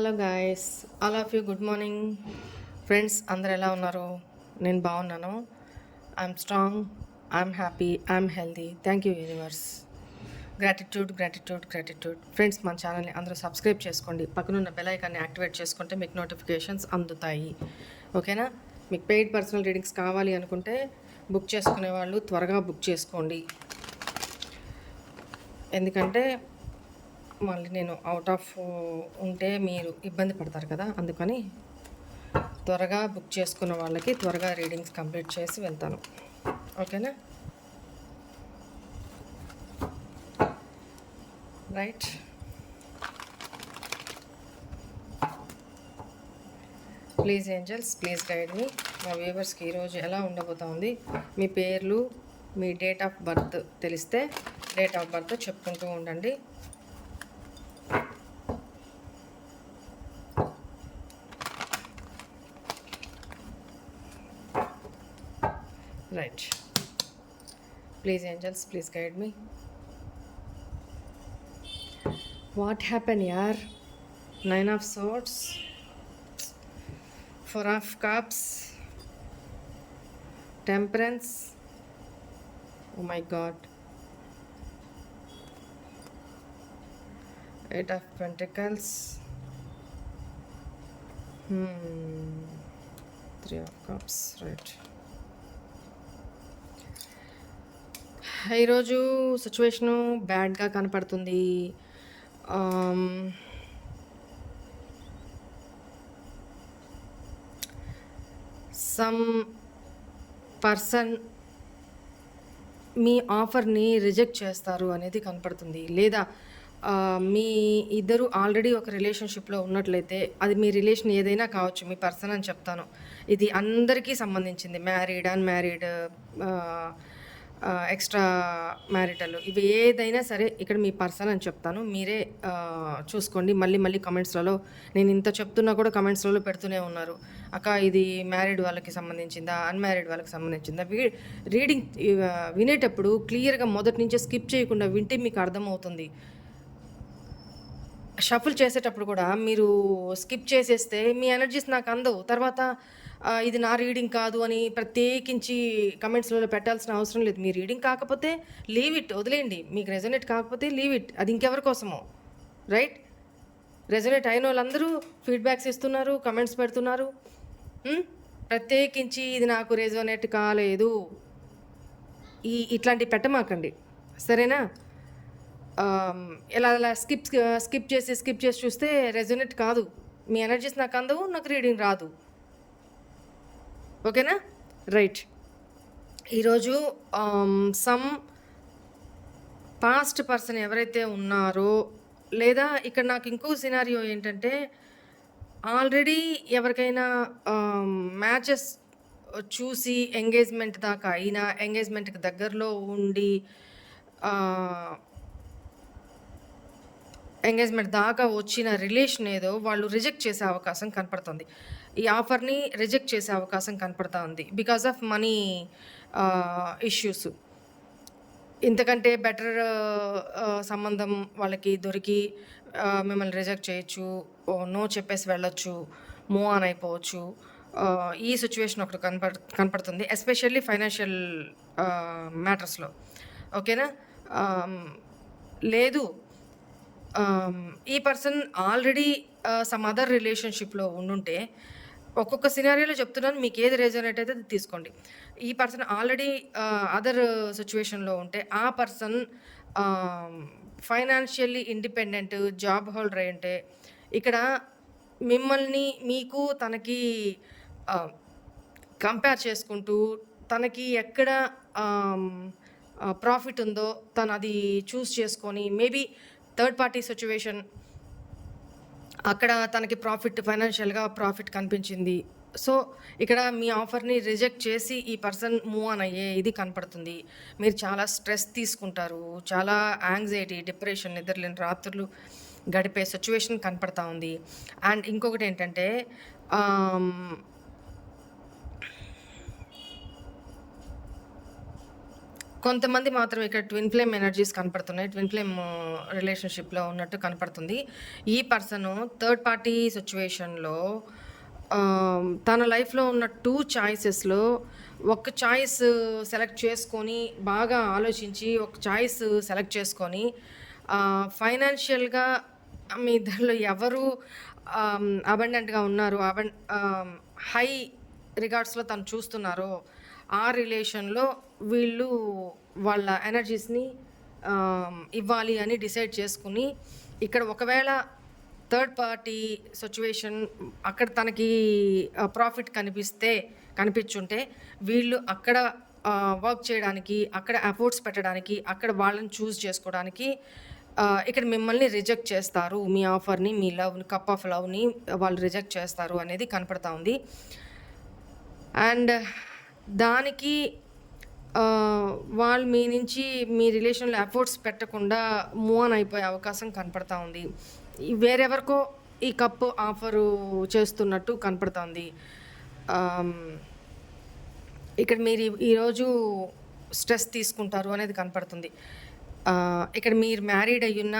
Hello guys all of you good morning. Friends అందరు ఎలా ఉన్నారు? నేను బాగున్నాను. I'm strong I'm happy I'm healthy thank you universe. Gratitude gratitude gratitude. Friends మన ఛానల్ని అందరూ సబ్స్క్రైబ్ చేసుకోండి. పక్కనున్న బెల్ ఐకాన్ని యాక్టివేట్ చేసుకుంటే మీకు నోటిఫికేషన్స్ అందుతాయి. ఓకేనా? మీకు పెయిడ్ పర్సనల్ రీడింగ్స్ కావాలి అనుకుంటే బుక్ చేసుకునే వాళ్ళు త్వరగా బుక్ చేసుకోండి. ఎందుకంటే మళ్ళీ నేను అవుట్ ఆఫ్ uh, ఉంటే మీరు ఇబ్బంది పడతారు కదా అందుకని త్వరగా బుక్ చేసుకున్న వాళ్ళకి త్వరగా రీడింగ్స్ కంప్లీట్ చేసి వెళ్తాను. ఓకేనా? Right please angels please guide మీ మా వ్యూవర్స్కి ఈరోజు ఎలా ఉండబోతోంది? మీ పేర్లు మీ డేట్ ఆఫ్ బర్త్ తెలిస్తే డేట్ ఆఫ్ బర్త్ చెప్పుకుంటూ ఉండండి. Please, angels, please guide me. What happened, yaar? Nine of Swords, Four of Cups, Temperance. Oh my god. Eight of Pentacles. Hmm. Three of Cups, right. ఈరోజు situation బ్యాడ్గా కనపడుతుంది. Some person మీ ఆఫర్ని reject చేస్తారు అనేది కనపడుతుంది. లేదా మీ ఇద్దరు ఆల్రెడీ ఒక రిలేషన్షిప్లో ఉన్నట్లయితే అది మీ రిలేషన్ ఏదైనా కావచ్చు మీ పర్సన్ అని చెప్తాను. ఇది అందరికీ సంబంధించింది. మ్యారీడ్ అన్మ్యారీడ్ ఎక్స్ట్రా మ్యారిటల్ ఇవి ఏదైనా సరే ఇక్కడ మీ పర్సన్ అని చెప్తాను. మీరే చూసుకోండి. మళ్ళీ మళ్ళీ కమెంట్స్లలో నేను ఇంత చెప్తున్నా కూడా కమెంట్స్లలో పెడుతూనే ఉన్నారు. అక్క ఇది మ్యారీడ్ వాళ్ళకి సంబంధించిందా? అన్మ్యారీడ్ వాళ్ళకి సంబంధించిందా? రీడింగ్ వినేటప్పుడు క్లియర్గా మొదటి నుంచే స్కిప్ చేయకుండా వింటే మీకు అర్థమవుతుంది. షఫుల్ చేసేటప్పుడు కూడా మీరు స్కిప్ చేసేస్తే మీ ఎనర్జీస్ నాకు అందవు. తర్వాత ఇది నా రీడింగ్ కాదు అని ప్రత్యేకించి కమెంట్స్లలో పెట్టాల్సిన అవసరం లేదు. మీ రీడింగ్ కాకపోతే లీవ్ ఇట్ వదిలేయండి. మీకు రెజనేట్ కాకపోతే లీవ్ ఇట్. అది ఇంకెవరి కోసమో రైట్? రెజనేట్ అయిన వాళ్ళందరూ ఫీడ్బ్యాక్స్ ఇస్తున్నారు కమెంట్స్ పెడుతున్నారు. ప్రత్యేకించి ఇది నాకు రెజోనేట్ కాలేదు. ఈ ఇట్లాంటివి పెట్టమాకండి. సరేనా? ఇలా అలా స్కిప్ స్కిప్ చేసి స్కిప్ చేసి చూస్తే రెజొనేట్ కాదు. మీ ఎనర్జీస్ నాకు అందవు నాకు రీడింగ్ రాదు. ఓకేనా? రైట్. ఈరోజు సమ్ పాస్ట్ పర్సన్ ఎవరైతే ఉన్నారో లేదా ఇక్కడ నాకు ఇంకో సినారియో ఏంటంటే ఆల్రెడీ ఎవరికైనా మ్యాచెస్ చూసి ఎంగేజ్మెంట్ దాకా అయినా ఎంగేజ్మెంట్కి దగ్గరలో ఉండి ఎంగేజ్మెంట్ దాకా వచ్చిన రిలేషన్ ఏదో వాళ్ళు రిజెక్ట్ చేసే అవకాశం కనపడుతుంది. ఈ ఆఫర్ని రిజెక్ట్ చేసే అవకాశం కనపడతా ఉంది. Because of money issues. ఇంతకంటే బెటర్ సంబంధం వాళ్ళకి దొరికి మిమ్మల్ని రిజెక్ట్ చేయొచ్చు నో చెప్పేసి వెళ్ళొచ్చు మూవ్ ఆన్ అయిపోవచ్చు. ఈ సిచ్యువేషన్ ఒకటి కనపడ కనపడుతుంది ఎస్పెషల్లీ ఫైనాన్షియల్ మ్యాటర్స్లో. ఓకేనా? లేదు. ఈ పర్సన్ ఆల్రెడీ సమ్ అదర్ రిలేషన్షిప్లో ఉండుంటే ఒక్కొక్క సినారియోలో చెప్తున్నాను మీకు ఏది రెజనేట్ అయితే అది తీసుకోండి. ఈ పర్సన్ ఆల్రెడీ అదర్ సిచ్యువేషన్లో ఉంటే ఆ person financially independent job holder అయి ఉంటే ఇక్కడ మిమ్మల్ని మీకు తనకి కంపేర్ చేసుకుంటూ తనకి ఎక్కడ ప్రాఫిట్ ఉందో తను అది చూస్ చేసుకొని మేబీ థర్డ్ పార్టీ సిచ్యువేషన్ అక్కడ తనకి ప్రాఫిట్ ఫైనాన్షియల్గా ప్రాఫిట్ కనిపించింది. సో ఇక్కడ మీ ఆఫర్ని రిజెక్ట్ చేసి ఈ పర్సన్ మూవ్ ఆన్ అయ్యే ఇది కనపడుతుంది. మీరు చాలా స్ట్రెస్ తీసుకుంటారు. చాలా యాంగ్జైటీ డిప్రెషన్ నిద్రలేని రాత్రులు గడిపే సిచ్యువేషన్ కనపడతా ఉంది. అండ్ ఇంకొకటి ఏంటంటే కొంతమంది మాత్రం ఇక్కడ ట్విన్ ఫ్లేమ్ ఎనర్జీస్ కనపడుతున్నాయి. ట్విన్ ఫ్లేమ్ రిలేషన్షిప్లో ఉన్నట్టు కనపడుతుంది. ఈ పర్సన్ థర్డ్ పార్టీ సిచ్యువేషన్లో తన లైఫ్లో ఉన్న టూ చాయిసెస్లో ఒక చాయిస్ సెలెక్ట్ చేసుకొని బాగా ఆలోచించి ఒక చాయిస్ సెలెక్ట్ చేసుకొని ఫైనాన్షియల్గా మీ ఇద్దరిలో ఎవరు అబండెంట్గా ఉన్నారు అబన్ హై రిగార్డ్స్లో తను చూస్తున్నారో ఆ రిలేషన్లో వీళ్ళు వాళ్ళ ఎనర్జీస్ని ఇవ్వాలి అని డిసైడ్ చేసుకుని ఇక్కడ ఒకవేళ థర్డ్ పార్టీ సిచ్యువేషన్ అక్కడ తనకి ప్రాఫిట్ కనిపిస్తే కనిపించుంటే వీళ్ళు అక్కడ వర్క్ చేయడానికి అక్కడ ఎఫర్ట్స్ పెట్టడానికి అక్కడ వాళ్ళని చూస్ చేసుకోవడానికి ఇక్కడ మిమ్మల్ని రిజెక్ట్ చేస్తారు. మీ ఆఫర్ని మీ లవ్ని కప్ ఆఫ్ లవ్ని వాళ్ళు రిజెక్ట్ చేస్తారు అనేది కనపడతా ఉంది. అండ్ దానికి వాళ్ళు మీ నుంచి మీ రిలేషన్లో ఎఫర్ట్స్ పెట్టకుండా మూవ్ ఆన్ అయిపోయే అవకాశం కనపడతా ఉంది. ఈ వేరెవరికో ఈ కప్పు ఆఫరు చేస్తున్నట్టు కనపడుతుంది ఇక్కడ మీరు ఈరోజు స్ట్రెస్ తీసుకుంటారు అనేది కనపడుతుంది. ఇక్కడ మీరు మ్యారీడ్ అయ్యున్న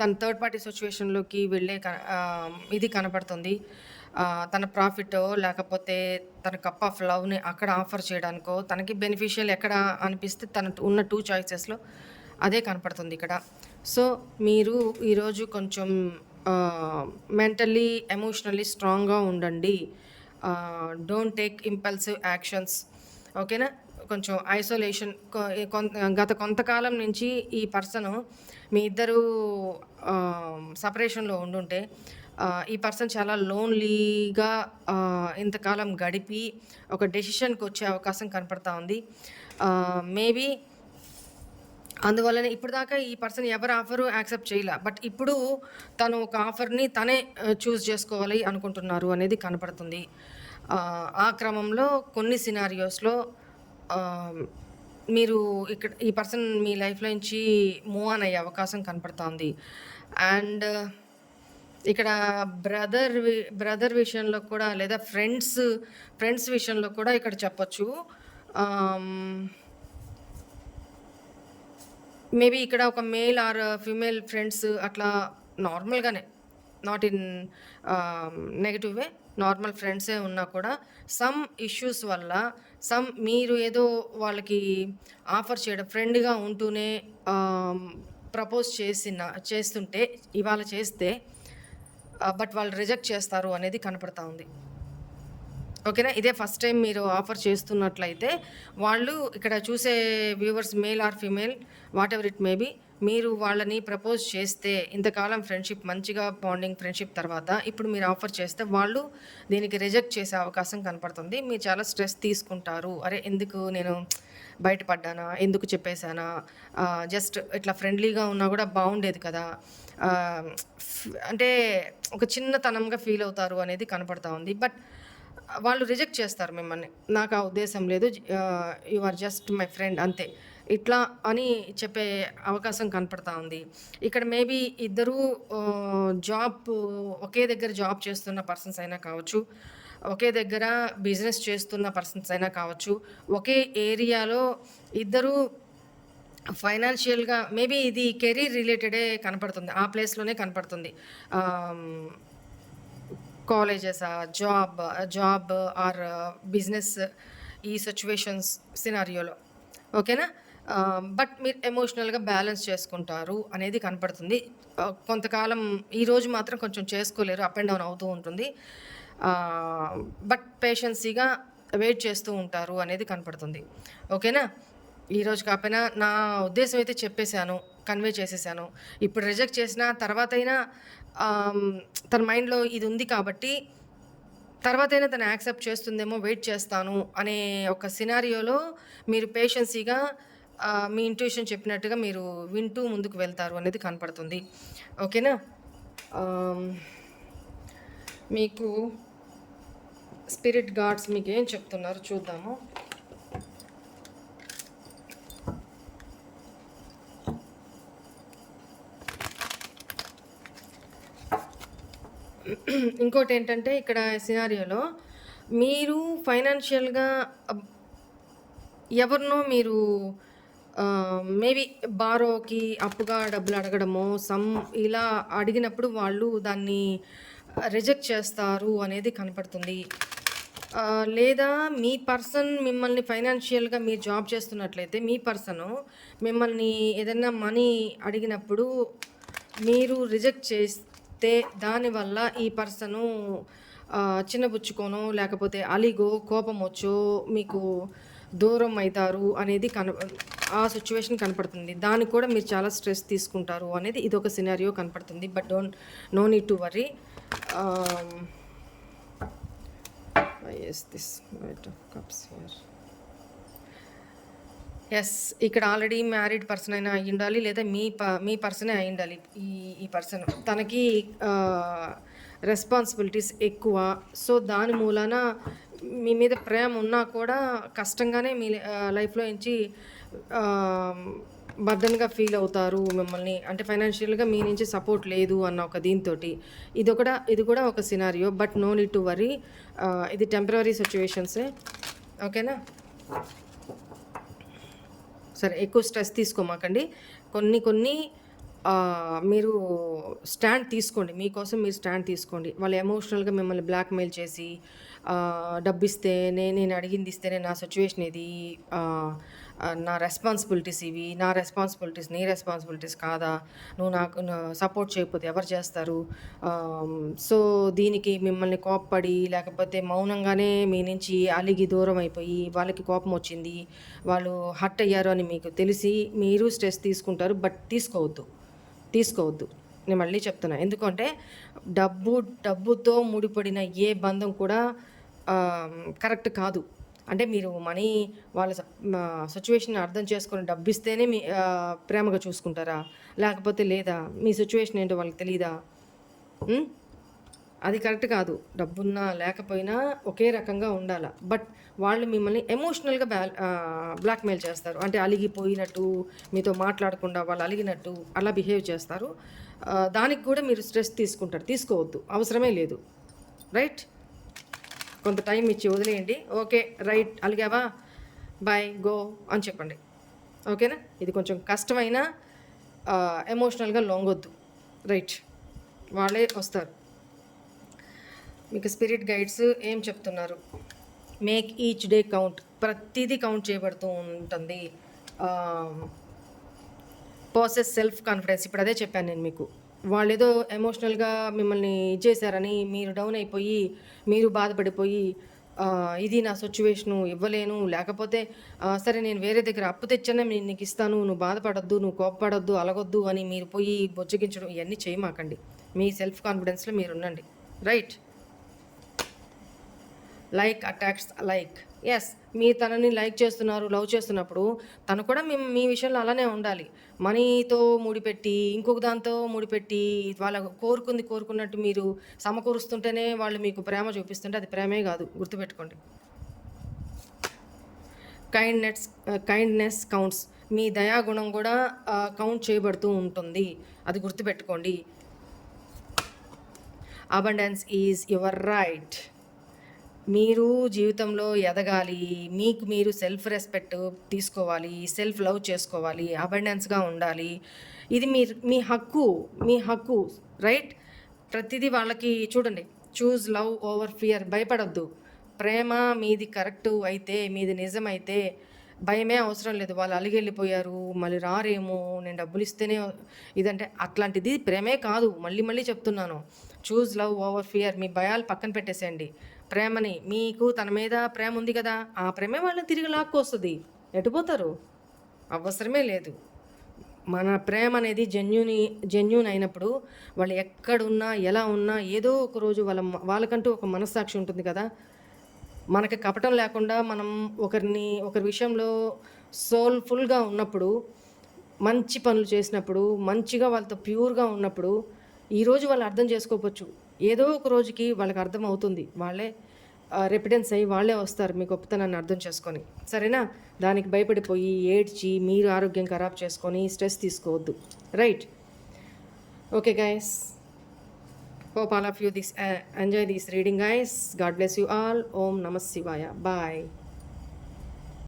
తన థర్డ్ పార్టీ సిచ్యువేషన్లోకి వెళ్ళే ఇది కనపడుతుంది. తన ప్రాఫిటో లేకపోతే తన కప్ ఆఫ్ లవ్ని అక్కడ ఆఫర్ చేయడానికో తనకి బెనిఫిషియల్ ఎక్కడ అనిపిస్తే తన ఉన్న టూ చాయిసెస్లో అదే కనపడుతుంది ఇక్కడ. సో మీరు ఈరోజు కొంచెం మెంటల్లీ ఎమోషనల్లీ స్ట్రాంగ్గా ఉండండి. డోంట్ టేక్ ఇంపల్సివ్ యాక్షన్స్ ఓకేనా? కొంచెం ఐసోలేషన్ గత కొంతకాలం నుంచి ఈ పర్సన్ మీ ఇద్దరు సపరేషన్లో ఉండుంటే ఈ పర్సన్ చాలా లోన్లీగా ఇంతకాలం గడిపి ఒక డెసిషన్కి వచ్చే అవకాశం కనపడతా ఉంది. మేబీ అందువల్లనే ఇప్పుడు దాకా ఈ పర్సన్ ఎవరు ఆఫరు యాక్సెప్ట్ చేయలే. బట్ ఇప్పుడు తను ఒక ఆఫర్ని తనే చూస్ చేసుకోవాలి అనుకుంటున్నారు అనేది కనపడుతుంది. ఆ, ఆ క్రమంలో కొన్ని సినారియోస్లో మీరు ఇక్కడ ఈ పర్సన్ మీ లైఫ్లో నుంచి మూవ్ ఆన్ అయ్యే అవకాశం కనపడుతుంది అండ్ ఇక్కడ బ్రదర్ బ్రదర్ విషయంలో కూడా లేదా ఫ్రెండ్స్ ఫ్రెండ్స్ విషయంలో కూడా ఇక్కడ చెప్పొచ్చు. మేబీ ఇక్కడ ఒక మేల్ ఆర్ ఫిమేల్ ఫ్రెండ్స్ అట్లా నార్మల్గానే not in negative way normal ఫ్రెండ్సే ఉన్నా కూడా సమ్ ఇష్యూస్ వల్ల సమ్ మీరు ఏదో వాళ్ళకి ఆఫర్ చేయడం ఫ్రెండ్గా ఉంటూనే ప్రపోజ్ చేసిన చేస్తుంటే ఇవాళ చేస్తే బట్ వాళ్ళు రిజెక్ట్ చేస్తారు అనేది కనపడతా ఉంది. ఓకేనా? ఇదే ఫస్ట్ టైం మీరు ఆఫర్ చేస్తున్నట్లయితే వాళ్ళు ఇక్కడ చూసే viewers male or female whatever it maybe మీరు వాళ్ళని ప్రపోజ్ చేస్తే ఇంతకాలం ఫ్రెండ్షిప్ మంచిగా బాండింగ్ ఫ్రెండ్షిప్ తర్వాత ఇప్పుడు మీరు ఆఫర్ చేస్తే వాళ్ళు దీనికి రిజెక్ట్ చేసే అవకాశం కనపడుతుంది. మీరు చాలా స్ట్రెస్ తీసుకుంటారు. అరే ఎందుకు నేను బయటపడ్డానా? ఎందుకు చెప్పేశానా? జస్ట్ ఇట్లా ఫ్రెండ్లీగా ఉన్నా కూడా బాగుండేది కదా. అంటే ఒక చిన్నతనంగా ఫీల్ అవుతారు అనేది కనపడతా ఉంది. బట్ వాళ్ళు రిజెక్ట్ చేస్తారు మిమ్మల్ని. నాకు ఆ ఉద్దేశం లేదు. You are just my friend అంతే. ఇట్లా అని చెప్పే అవకాశం కనపడతా ఉంది. ఇక్కడ మేబీ ఇద్దరు జాబ్ ఒకే దగ్గర జాబ్ చేస్తున్న పర్సన్స్ అయినా కావచ్చు. ఒకే దగ్గర బిజినెస్ చేస్తున్న పర్సన్స్ అయినా కావచ్చు. ఒకే ఏరియాలో ఇద్దరు ఫైనాన్షియల్గా మేబీ ఇది కెరీర్ రిలేటెడే కనపడుతుంది ఆ ప్లేస్లోనే కనపడుతుంది. కాలేజెసా colleges job job or business ఈ సిచ్యువేషన్స్ సినారియోలో. ఓకేనా? బట్ మీరు ఎమోషనల్గా బ్యాలెన్స్ చేసుకుంటారు అనేది కనపడుతుంది. కొంతకాలం ఈరోజు మాత్రం కొంచెం చేసుకోలేరు అప్ అండ్ డౌన్ అవుతూ ఉంటుంది. బట్ పేషెన్సీగా వెయిట్ చేస్తూ ఉంటారు అనేది కనపడుతుంది. ఓకేనా? ఈరోజు కాకపోయినా నా ఉద్దేశం అయితే చెప్పేశాను కన్వే చేసేసాను ఇప్పుడు రిజెక్ట్ చేసిన తర్వాత అయినా తన మైండ్లో ఇది ఉంది కాబట్టి తర్వాతైనా తను యాక్సెప్ట్ చేస్తుందేమో వెయిట్ చేస్తాను అనే ఒక సినారియోలో మీరు పేషెన్సీగా మీ ఇంట్యూషన్ చెప్పినట్టుగా మీరు వింటూ ముందుకు వెళ్తారు అనేది కనపడుతుంది. ఓకేనా? మీకు స్పిరిట్ గాడ్స్ మీకు ఏం చెప్తున్నారు చూద్దాము. ఇంకోటి ఏంటంటే ఇక్కడ సినారియోలో మీరు ఫైనాన్షియల్గా ఎవరినో మీరు మేబీ బారోకి అప్పుగా డబ్బులు అడగడమో సమ్ ఇలా అడిగినప్పుడు వాళ్ళు దాన్ని రిజెక్ట్ చేస్తారు అనేది కనపడుతుంది. లేదా మీ పర్సన్ మిమ్మల్ని ఫైనాన్షియల్గా మీరు జాబ్ చేస్తున్నట్లయితే మీ పర్సను మిమ్మల్ని ఏదైనా మనీ అడిగినప్పుడు మీరు రిజెక్ట్ చెప్తే దానివల్ల ఈ పర్సను చిన్నపుచ్చుకోను చిన్నబుచ్చుకోనో లేకపోతే అలిగో కోపం వచ్చో మీకు దూరం అవుతారు అనేది కన ఆ సిచ్యువేషన్ కనపడుతుంది. దానికి కూడా మీరు చాలా స్ట్రెస్ తీసుకుంటారు అనేది ఇది ఒక సినారియో కనపడుతుంది but don't no need to worry as this cups here as ఇక్కడ ఆల్రెడీ మ్యారీడ్ పర్సన్ అయినా అయి ఉండాలి లేదా మీ ప మీ పర్సనే అయి ఉండాలి ఈ ఈ పర్సన్ తనకి రెస్పాన్సిబిలిటీస్ ఎక్కువ. సో దాని మూలాన మీ మీద ప్రేమ ఉన్నా కూడా కష్టంగానే మీ లైఫ్లో నుంచి బర్డన్గా ఫీల్ అవుతారు మిమ్మల్ని. అంటే ఫైనాన్షియల్గా మీ నుంచి సపోర్ట్ లేదు అన్న ఒక దీంతో ఇది ఒకట ఇది కూడా ఒక scenario but no need to worry ఇది టెంపరీ సిచ్యువేషన్సే ఓకేనా సరే ఎక్కువ స్ట్రెస్ తీసుకోమాకండి. కొన్ని కొన్ని మీరు స్టాండ్ తీసుకోండి. మీకోసం మీరు స్టాండ్ తీసుకోండి. వాళ్ళు ఎమోషనల్గా మిమ్మల్ని బ్లాక్మెయిల్ చేసి డబ్బిస్తే డబ్బు ఇస్తే నేను నేను అడిగింది ఇస్తేనే నా సిచ్యువేషన్ ఇది నా రెస్పాన్సిబిలిటీస్ ఇవి నా రెస్పాన్సిబిలిటీస్ నీ రెస్పాన్సిబిలిటీస్ కాదా? నువ్వు నాకు సపోర్ట్ చేయకపోతే ఎవరు చేస్తారు? సో దీనికి మిమ్మల్ని కోప్పడి లేకపోతే మౌనంగానే మీ నుంచి అలిగి దూరం అయిపోయి వాళ్ళకి కోపం వచ్చింది వాళ్ళు హర్ట్ అయ్యారు అని మీకు తెలిసి మీరు స్ట్రెస్ తీసుకుంటారు బట్ తీసుకోవద్దు. తీసుకోవద్దు. నేను మళ్ళీ చెప్తున్నా. ఎందుకంటే డబ్బు డబ్బుతో ముడిపడిన ఏ బంధం కూడా కరెక్ట్ కాదు. అంటే మీరు మనీ వాళ్ళ సిచ్యువేషన్ అర్థం చేసుకొని డబ్బిస్తేనే మీ ప్రేమగా చూసుకుంటారా? లేకపోతే లేదా? మీ సిచ్యువేషన్ ఏంటో వాళ్ళకి తెలియదా అది కరెక్ట్ కాదు. డబ్బున్నా లేకపోయినా ఒకే రకంగా ఉండాల. బట్ వాళ్ళు మిమ్మల్ని ఎమోషనల్గా బ్యా బ్లాక్మెయిల్ చేస్తారు. అంటే అలిగిపోయినట్టు మీతో మాట్లాడకుండా వాళ్ళు అలిగినట్టు అలా బిహేవ్ చేస్తారు. దానికి కూడా మీరు స్ట్రెస్ తీసుకుంటారు. తీసుకోవద్దు. అవసరమే లేదు. రైట్ కొంత టైం ఇచ్చి వదిలేయండి. ఓకే రైట్ అలిగావా? బాయ్ గో అని చెప్పండి. ఓకేనా? ఇది కొంచెం కష్టమైన ఎమోషనల్గా లొంగొద్దు రైట్ వాళ్ళే వస్తారు. మీకు స్పిరిట్ గైడ్స్ ఏం చెప్తున్నారు? మేక్ ఈచ్ డే కౌంట్ ప్రతిదీ కౌంట్ చేయబడుతూ ఉంటుంది. ప్రాసెస్ సెల్ఫ్ కాన్ఫిడెన్స్ ఇప్పుడు అదే చెప్పాను నేను మీకు. వాళ్ళు ఏదో ఎమోషనల్గా మిమ్మల్ని ఇచ్చేసారని మీరు డౌన్ అయిపోయి మీరు బాధపడిపోయి ఇది నా సిచ్యువేషను ఇవ్వలేను. లేకపోతే సరే నేను వేరే దగ్గర అప్పు తెచ్చానే నేను నీకు ఇస్తాను నువ్వు బాధపడొద్దు నువ్వు కోప్పడొద్దు అలగొద్దు అని మీరు పోయి బొచ్చగించడం ఇవన్నీ చేయమాకండి మీ సెల్ఫ్ కాన్ఫిడెన్స్లో మీరు ఉండండి right like attacks like. Yes మీ తనని లైక్ చేస్తున్నారు లవ్ చేస్తున్నప్పుడు తను కూడా మీ మీ విషయంలో అలానే ఉండాలి. మనీతో ముడిపెట్టి ఇంకొక దాంతో ముడిపెట్టి వాళ్ళ కోరుకుంది కోరుకున్నట్టు మీరు సమకూరుస్తుంటేనే వాళ్ళు మీకు ప్రేమ చూపిస్తుంటే అది ప్రేమే కాదు. గుర్తుపెట్టుకోండి. కైండ్నెస్ కైండ్నెస్ కౌంట్స్ మీ దయాగుణం కూడా uh, కౌంట్ చేయబడుతూ ఉంటుంది. అది గుర్తుపెట్టుకోండి. అబండెన్స్ ఈజ్ యువర్ రైట్ మీరు జీవితంలో ఎదగాలి మీకు మీరు సెల్ఫ్ రెస్పెక్ట్ తీసుకోవాలి సెల్ఫ్ లవ్ చేసుకోవాలి అబండెన్స్గా ఉండాలి. ఇది మీ మీ హక్కు మీ హక్కు రైట్ ప్రతిదీ వాళ్ళకి చూడండి. చూజ్ లవ్ ఓవర్ ఫియర్ భయపడొద్దు. ప్రేమ మీది కరెక్ట్ అయితే మీది నిజమైతే భయమే అవసరం లేదు. వాళ్ళు అలిగెళ్ళిపోయారు మళ్ళీ రారేమో నేను డబ్బులు ఇస్తేనే ఇదంటే అట్లాంటిది ప్రేమే కాదు. మళ్ళీ మళ్ళీ చెప్తున్నాను. చూజ్ లవ్ ఓవర్ ఫియర్ మీ భయాలు పక్కన పెట్టేసేయండి. ప్రేమని మీకు తన మీద ప్రేమ ఉంది కదా ఆ ప్రేమే వాళ్ళని తిరిగి లాక్కొస్తుంది. ఎటుపోతారు అవసరమే లేదు. మన ప్రేమ అనేది జెన్యుని జెన్యున్ అయినప్పుడు వాళ్ళు ఎక్కడున్నా ఎలా ఉన్నా ఏదో ఒక రోజు వాళ్ళ వాళ్ళకంటూ ఒక మనస్సాక్షి ఉంటుంది కదా. మనకి కపటం లేకుండా మనం ఒకరిని ఒకరి విషయంలో సోల్ఫుల్గా ఉన్నప్పుడు మంచి పనులు చేసినప్పుడు మంచిగా వాళ్ళతో ప్యూర్గా ఉన్నప్పుడు ఈరోజు వాళ్ళు అర్థం చేసుకోవచ్చు ఏదో ఒక రోజుకి వాళ్ళకి అర్థం అవుతుంది. వాళ్ళే రెపిడెన్స్ అయ్యి వాళ్ళే వస్తారు మీ గొప్పతనాన్ని అర్థం చేసుకొని. సరేనా? దానికి భయపడిపోయి ఏడ్చి మీరు ఆరోగ్యం ఖరాబ్ చేసుకొని స్ట్రెస్ తీసుకోవద్దు. Right okay guys hope all of you this enjoy this reading reading, God bless you all Om Om శివాయ. బాయ్